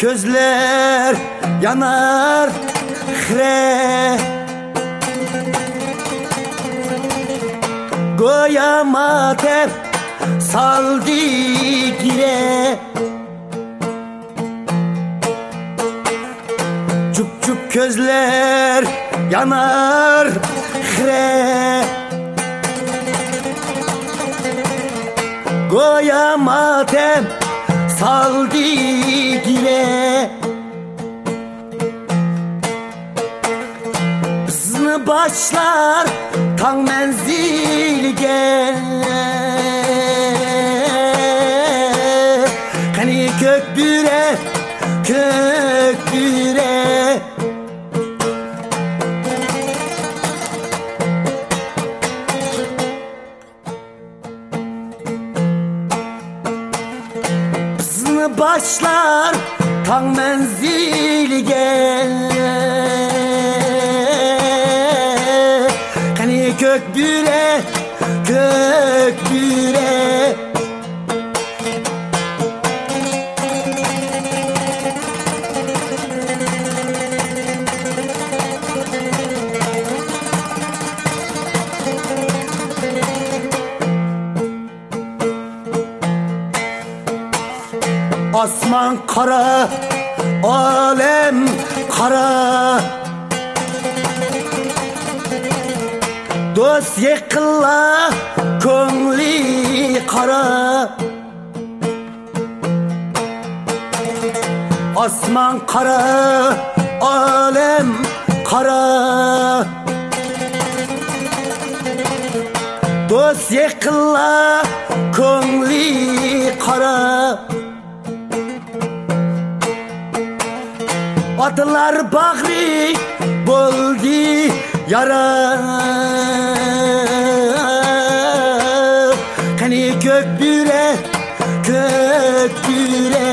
közler yanar hre Goyamatep saldı gire. Çup çup közler yanar hre Goyamatep saldı gire Hızlı başlar tan menzilge Hani kökbüre kökbüre başlar tan menzilge Hani kökbüre kökbüre Asman kara, alem kara. Dost yıkıla, köngli kara. Asman kara, alem kara. Dost yıkıla, köngli kara Atlar bağrı buldu yara. Hani kökbüre kökbüre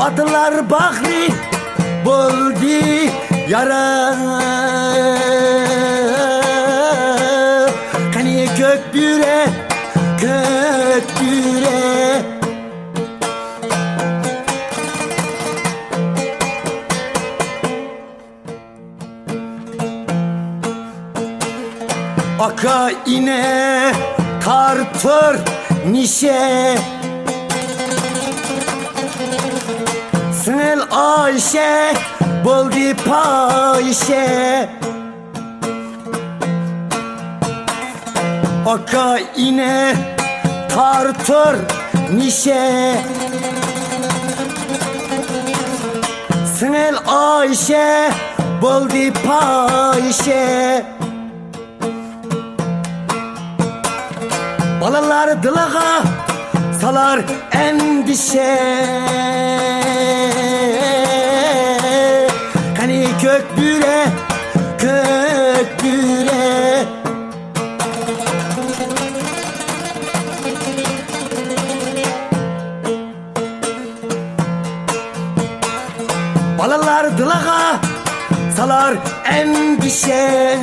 Atlar bağrı buldu yara Aka ine tartır nişe. Sınıl Ayşe buldu payşe Aka ine tartır nişe. Sınıl Ayşe buldu payşe Balalar dılağa salar endişe. Hani kökbüre kökbüre Balalar dılağa salar endişe